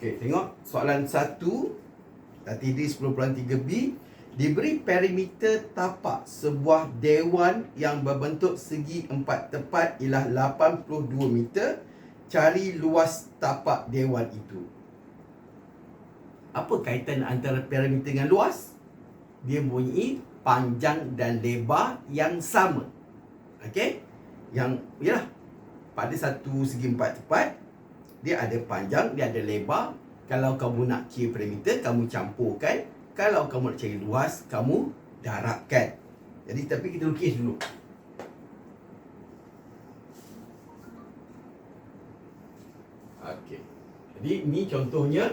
Okey, tengok soalan 1 Tadi 10.3b Diberi perimeter tapak sebuah dewan yang berbentuk segi empat tepat ialah 82 meter. Cari luas tapak dewan itu. Apa kaitan antara perimeter dengan luas? Dia mempunyai panjang dan lebar yang sama. Okey? Yang yalah pada satu segi empat tepat dia ada panjang, dia ada lebar. Kalau kamu nak kira perimeter, kamu campurkan. Kalau kamu nak cari luas, kamu darabkan. Jadi tapi kita lukis dulu. Okey. Jadi ni contohnya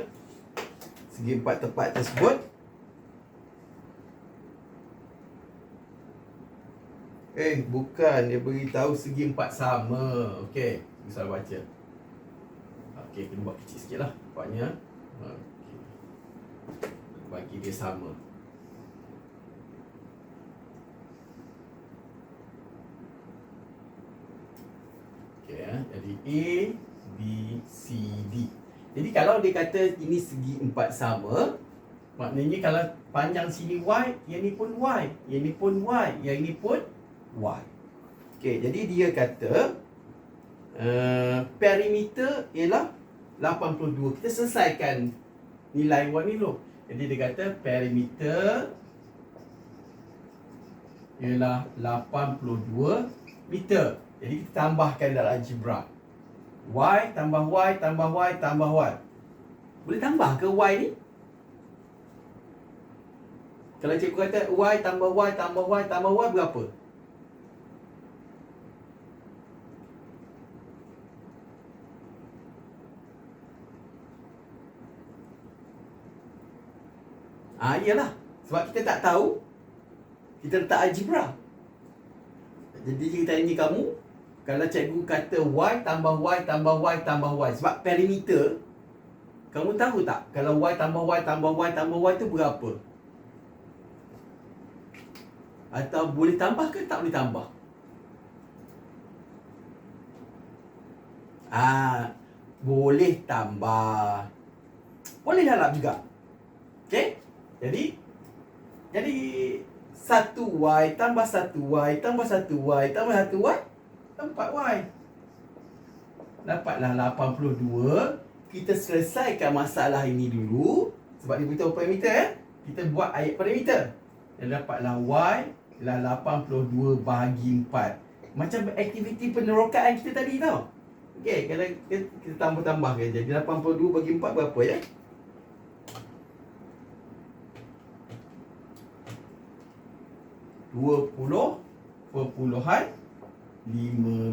segi empat tepat tersebut. Eh, bukan dia beritahu segi empat sama. Okey, salah baca. Okey, kita buat kecil sikit lah. Nampaknya okay. Bagi dia sama. Okey, ya. jadi A, B, C, D. Jadi kalau dia kata ini segi empat sama Maknanya kalau panjang sini Y Yang ni pun Y. Yang ni pun Y Yang ni pun Y. Okey, jadi dia kata uh, Perimeter ialah 82 Kita selesaikan nilai Y ni dulu Jadi dia kata perimeter Ialah 82 meter Jadi kita tambahkan dalam algebra Y tambah Y tambah Y tambah Y Boleh tambah ke Y ni? Kalau cikgu kata Y tambah Y tambah Y tambah Y berapa? Ah, iyalah. Sebab kita tak tahu. Kita letak algebra. Jadi kita tanya kamu, kalau cikgu kata Y tambah Y tambah Y tambah Y. Sebab perimeter, kamu tahu tak? Kalau Y tambah Y tambah Y tambah Y tu berapa? Atau boleh tambah ke tak boleh tambah? Ah, boleh tambah. Boleh dalam juga. Okay? Jadi jadi satu y tambah satu y tambah satu y tambah satu y empat y. Dapatlah 82. Kita selesaikan masalah ini dulu sebab dia beritahu parameter eh. Kita buat ayat parameter. Dan dapatlah y ialah 82 bahagi 4. Macam aktiviti penerokaan kita tadi tau. Okey, kalau kita tambah-tambahkan jadi 82 bagi 4 berapa ya? 20 perpuluhan 5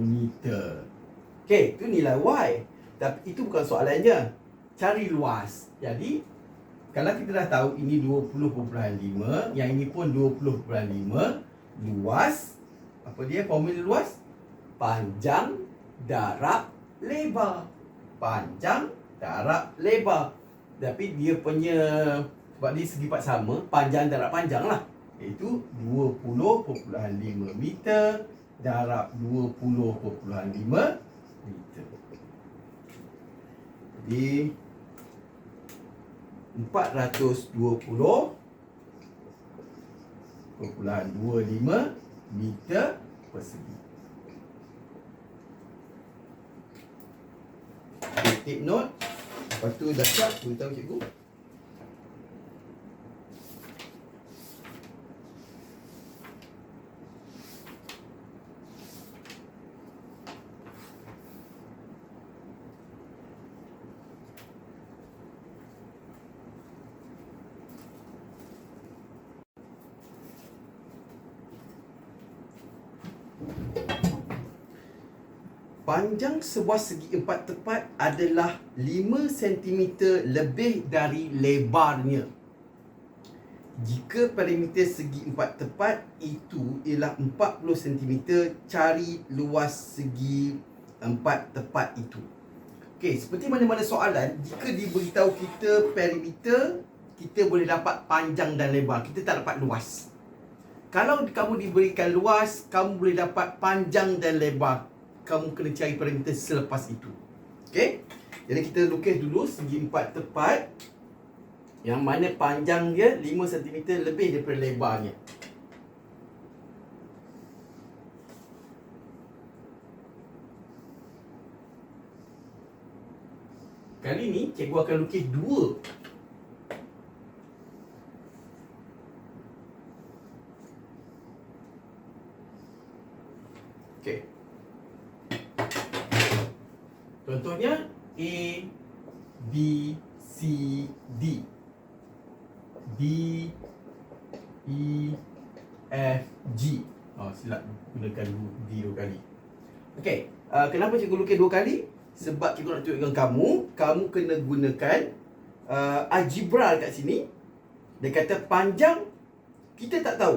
meter. Okey, itu nilai Y. Tapi itu bukan soalannya. Cari luas. Jadi, kalau kita dah tahu ini 20.5, yang ini pun 20.5, luas, apa dia formula luas? Panjang darab lebar. Panjang darab lebar. Tapi dia punya, sebab dia segi part sama, panjang darab panjang lah iaitu 20.5 meter darab 20.5 meter. Jadi 420.25 meter persegi. Take note. Lepas tu dah siap, beritahu cikgu. Panjang sebuah segi empat tepat adalah 5 cm lebih dari lebarnya. Jika perimeter segi empat tepat itu ialah 40 cm, cari luas segi empat tepat itu. Okey, seperti mana-mana soalan, jika diberitahu kita perimeter, kita boleh dapat panjang dan lebar. Kita tak dapat luas. Kalau kamu diberikan luas, kamu boleh dapat panjang dan lebar kamu kena cari parameter selepas itu. Okey? Jadi kita lukis dulu segi empat tepat Yang mana panjang dia 5 cm lebih daripada lebarnya Kali ni cikgu akan lukis dua Okey. Contohnya A B C D. D E F G. Oh silap gunakan D dua kali. Okey, uh, kenapa cikgu lukis dua kali? Sebab cikgu nak tunjukkan kamu Kamu kena gunakan uh, Algebra kat sini. Dia kata panjang Kita tak tahu.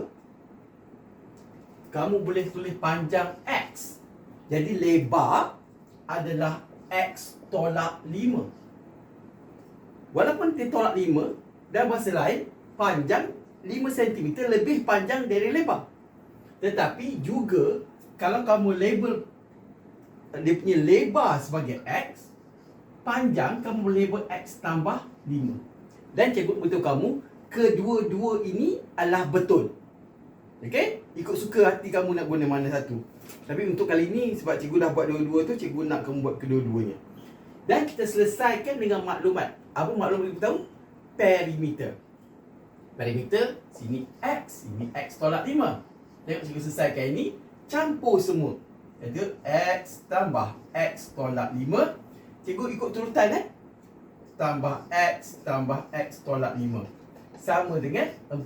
Kamu boleh tulis panjang X. Jadi lebar Adalah X tolak 5 Walaupun dia tolak 5 Dan bahasa lain Panjang 5 cm lebih panjang dari lebar. Tetapi juga Kalau kamu label dia punya lebar sebagai X Panjang kamu label X tambah 5 Dan cikgu beritahu kamu Kedua-dua ini adalah betul. Okay? Ikut suka hati kamu nak guna mana satu Tapi untuk kali ini Sebab cikgu dah buat dua-dua tu Cikgu nak kamu buat kedua-duanya. Dan kita selesaikan dengan maklumat. Apa maklumat kita tahu? Perimeter. Perimeter Sini X Sini X tolak 5 Tengok cikgu selesaikan ini Campur semua. Iaitu X tambah X tolak 5 Cikgu ikut turutan eh? Tambah X tambah X tolak 5 Sama dengan 40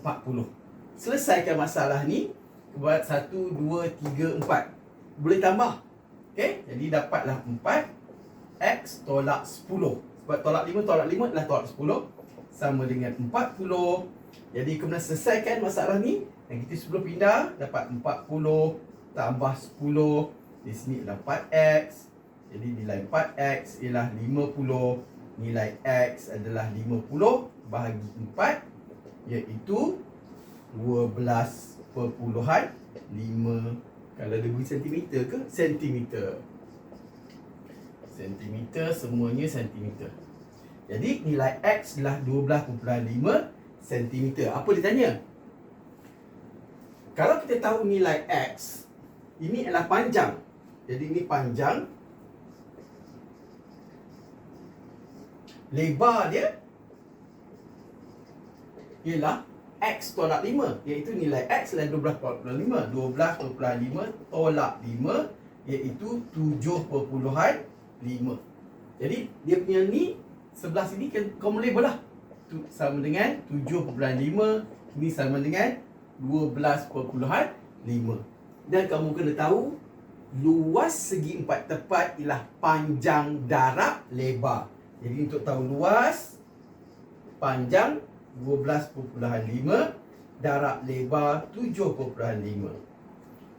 Selesaikan masalah ni Buat 1, 2, 3, 4 Boleh tambah. Okay Jadi dapatlah 4 X tolak 10 Sebab tolak 5 tolak 5 adalah tolak 10 Sama dengan 40 Jadi kemudian selesaikan masalah ni. Dan kita sebelum pindah Dapat 40 Tambah 10 di sini adalah 4x Jadi nilai 4x ialah 50 Nilai x adalah 50 Bahagi 4 Iaitu 12 perpuluhan 5 Kalau beri sentimeter ke? Sentimeter. Sentimeter semuanya sentimeter. Jadi nilai x adalah 12.5 sentimeter. Apa dia tanya? Kalau kita tahu nilai x Ini adalah panjang. Jadi ini panjang. Lebar dia Ialah X tolak 5 Iaitu nilai X adalah 12.5 12.5 tolak 5 Iaitu 7.5 Jadi dia punya ni Sebelah sini kau boleh belah. Sama dengan 7.5 Ini sama dengan 12.5 Dan kamu kena tahu luas segi empat tepat ialah panjang darab lebar. Jadi untuk tahu luas panjang 12.5 darab lebar 7.5.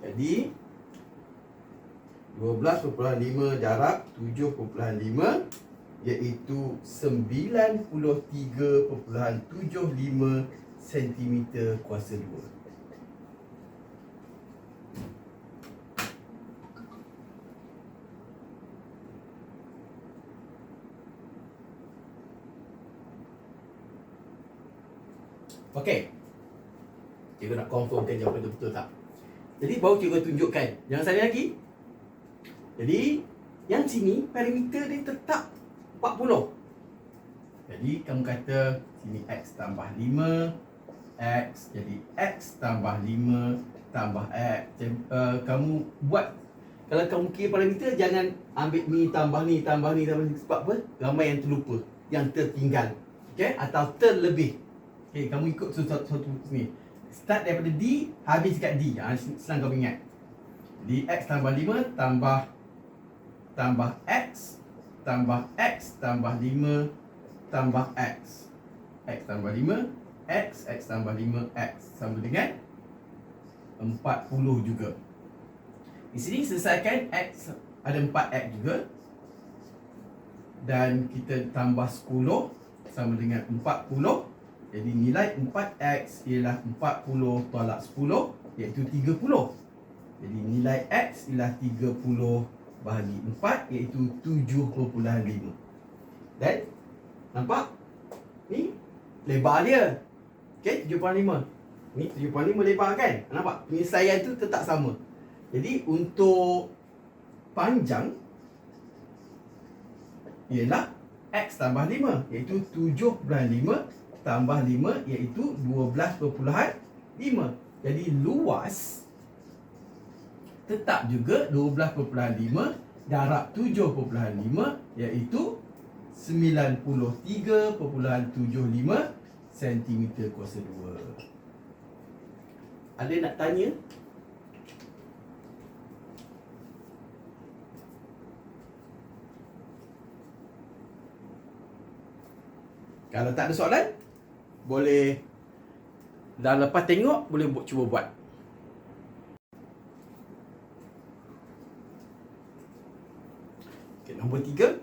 Jadi 12.5 darab 7.5 iaitu 93.75 cm kuasa 2. Okey. Cikgu nak confirmkan jawapan itu betul tak. Jadi baru cikgu tunjukkan. Jangan salah lagi. Jadi yang sini perimeter dia tetap 40. Jadi kamu kata sini x tambah 5 x jadi x tambah 5 tambah x. Jadi, uh, kamu buat kalau kamu kira parameter jangan ambil ni tambah ni tambah ni tambah ni sebab apa? Ramai yang terlupa, yang tertinggal. Okey atau terlebih. Okay, kamu ikut satu, satu, sini Start daripada D, habis kat D. Ha, Senang kau ingat D X tambah 5 tambah Tambah X Tambah X tambah 5 Tambah X. X tambah 5 X, X tambah 5 X. Sama dengan 40 juga. Di sini selesaikan X Ada 4X juga. Dan kita tambah 10 Sama dengan 40 jadi nilai 4x ialah 40 tolak 10 iaitu 30. Jadi nilai x ialah 30 bahagi 4 iaitu 7.5. Dan nampak? Ni lebar dia. Okey, 7.5. Ni 7.5 lebar kan? Nampak? Penyesuaian tu tetap sama. Jadi untuk panjang ialah X tambah 5 iaitu 7.5 tambah 5 iaitu 12.5 jadi luas tetap juga 12.5 darab 7.5 iaitu 93.75 cm kuasa 2 ada nak tanya? Kalau tak ada soalan, boleh dah lepas tengok boleh buat cuba buat. Okay, nombor tiga.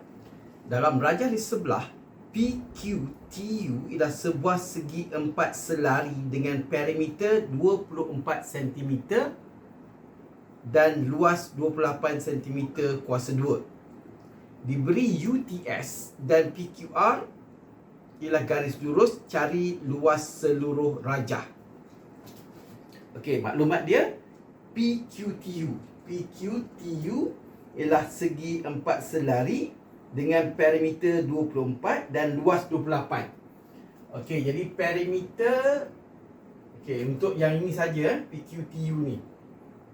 Dalam rajah di sebelah, PQTU ialah sebuah segi empat selari dengan perimeter 24 cm dan luas 28 cm kuasa 2. Diberi UTS dan PQR ialah garis lurus cari luas seluruh rajah. Okey, maklumat dia PQTU. PQTU ialah segi empat selari dengan perimeter 24 dan luas 28. Okey, jadi perimeter Okey, untuk yang ini saja PQTU ni.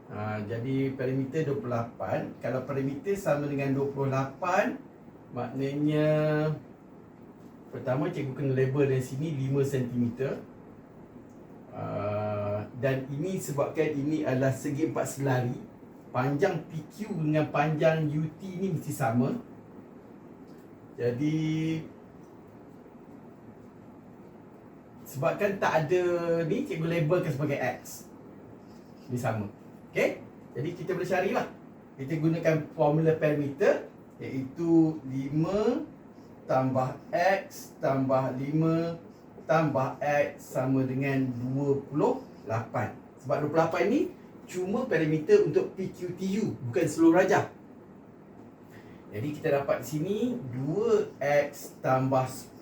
Ha, jadi perimeter 28, kalau perimeter sama dengan 28 maknanya Pertama cikgu kena label dari sini 5 cm uh, Dan ini sebabkan ini adalah segi empat selari. Panjang PQ dengan panjang UT ni mesti sama. Jadi Sebabkan tak ada ni cikgu labelkan sebagai X. Ini sama. Okay Jadi kita boleh carilah. Kita gunakan formula parameter Iaitu 5 tambah X tambah 5 tambah X sama dengan 28 Sebab 28 ni cuma perimeter untuk PQTU bukan seluruh rajah Jadi kita dapat di sini 2X tambah 10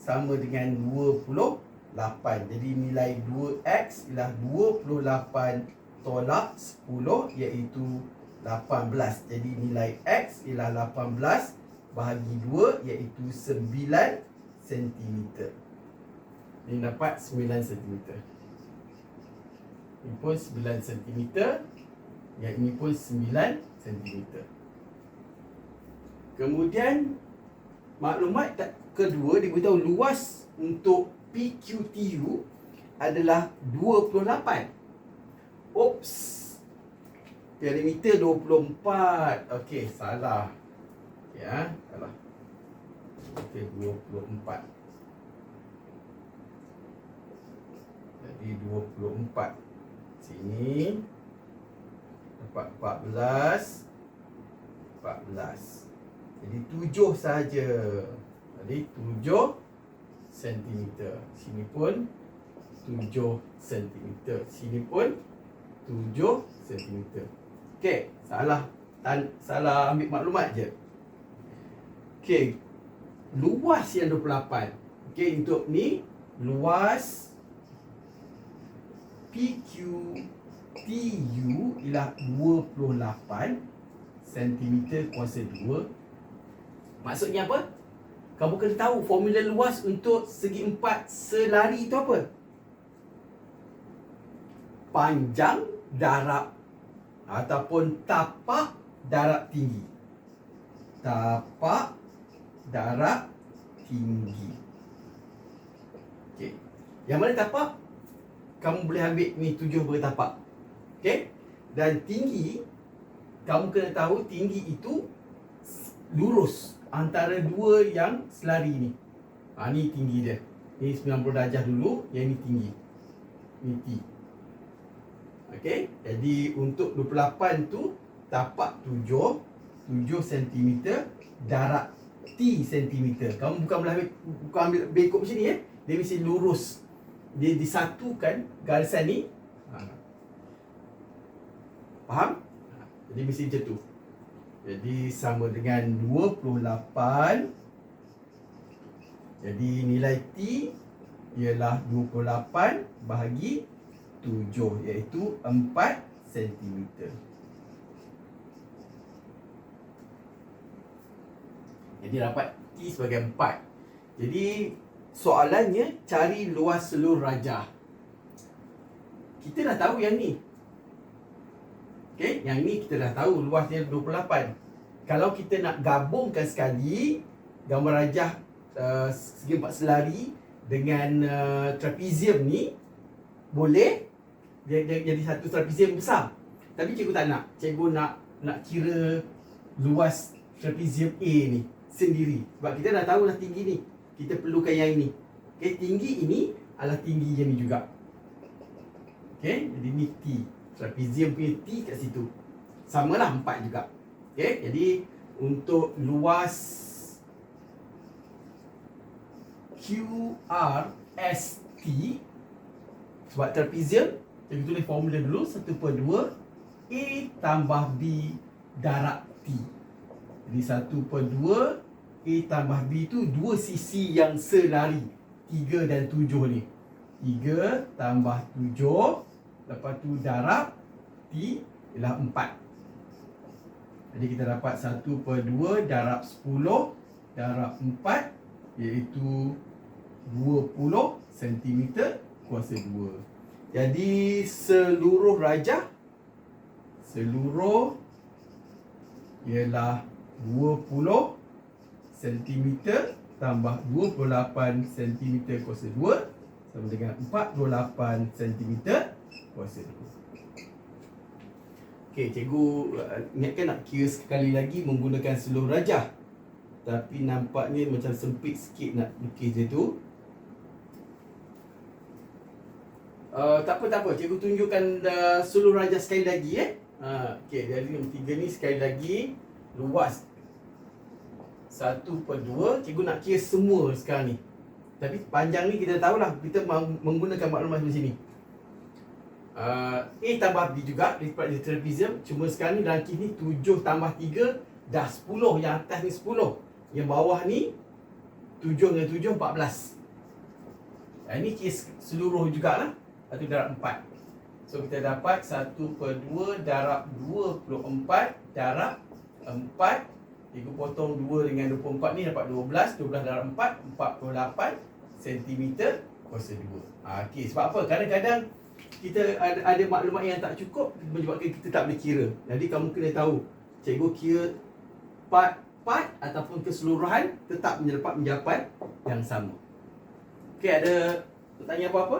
sama dengan 28 Jadi nilai 2X ialah 28 tolak 10 iaitu 18 Jadi nilai X ialah 18 bahagi 2 iaitu 9 cm. Ini dapat 9 cm. Ini pun 9 cm. Yang ini pun 9 cm. Kemudian maklumat kedua dia beritahu luas untuk PQTU adalah 28. Oops. Perimeter 24. Okey, salah ya kalau okey 24 jadi 24 sini dapat 14 14 jadi 7 saja jadi 7 cm sini pun 7 cm sini pun 7 cm okey salah tan, salah ambil maklumat je Okey. Luas yang 28. Okey, untuk ni luas PQ TU ialah 28 cm kuasa 2. Maksudnya apa? Kamu kena tahu formula luas untuk segi empat selari itu apa? Panjang darab ataupun tapak darab tinggi. Tapak darab tinggi. Okey. Yang mana tapak? Kamu boleh ambil ni tujuh bertapak. Okey? Dan tinggi kamu kena tahu tinggi itu lurus antara dua yang selari ni. Ha ni tinggi dia. Ni 90 darjah dulu, yang ni tinggi. Ni T. Okey? Jadi untuk 28 tu tapak 7 7 cm darab T cm. Kamu bukan ambil bukan ambil bekok macam ni ya. Dia mesti lurus. Dia disatukan garisan ni. Ha. Faham? Ha. Jadi mesti macam tu. Jadi sama dengan 28 Jadi nilai T ialah 28 bahagi 7 iaitu 4 cm. Jadi dapat T sebagai 4. Jadi soalannya cari luas seluruh rajah. Kita dah tahu yang ni. Okey, yang ni kita dah tahu luasnya 28. Kalau kita nak gabungkan sekali gambar rajah uh, segi empat selari dengan uh, trapezium ni boleh dia, dia jadi satu trapezium besar. Tapi cikgu tak nak. Cikgu nak nak kira luas trapezium A ni sendiri. Sebab kita dah tahu dah tinggi ni. Kita perlukan yang ini. Okey, tinggi ini adalah tinggi yang ni juga. Okey, jadi ni T. Trapezium punya T kat situ. Samalah 4 juga. Okey, jadi untuk luas QRST sebab trapezium kita tulis formula dulu 1 per 2 A tambah B darab T jadi 1 per 2 A tambah B tu dua sisi yang selari. 3 dan 7 ni. 3 tambah 7 lepas tu darab T ialah 4 jadi kita dapat 1 per 2 darab 10 darab 4 iaitu 20 cm kuasa 2. Jadi seluruh rajah seluruh ialah 20 cm tambah 28 cm kuasa 2 sama dengan 48 cm kuasa 2. Okey, cikgu uh, ingatkan nak kira sekali lagi menggunakan seluruh rajah. Tapi nampaknya macam sempit sikit nak lukis dia tu. Uh, tak apa, tak apa. Cikgu tunjukkan uh, seluruh rajah sekali lagi eh. Uh, Okey, jadi nombor tiga ni sekali lagi luas. Satu per dua. Cikgu nak kira semua sekarang ni. Tapi panjang ni kita tahulah. Kita menggunakan maklumat di sini. Uh, A tambah B juga lipat di trapezium. Cuma sekarang ni kes ni 7 tambah 3 dah 10. Yang atas ni 10. Yang bawah ni 7 dengan 7, 14. Uh, ini kes seluruh jugalah. Satu darab 4 So kita dapat 1 per 2 darab 24 darab 4 Cikgu potong 2 dengan 24 ni dapat 12 12 darab 4 48 cm kuasa 2 ha, okay. Sebab apa? Kadang-kadang kita ada, ada maklumat yang tak cukup Menyebabkan kita tak boleh kira Jadi kamu kena tahu Cikgu kira part-part ataupun keseluruhan Tetap mendapat menjawapan yang sama Okay ada pertanyaan apa-apa?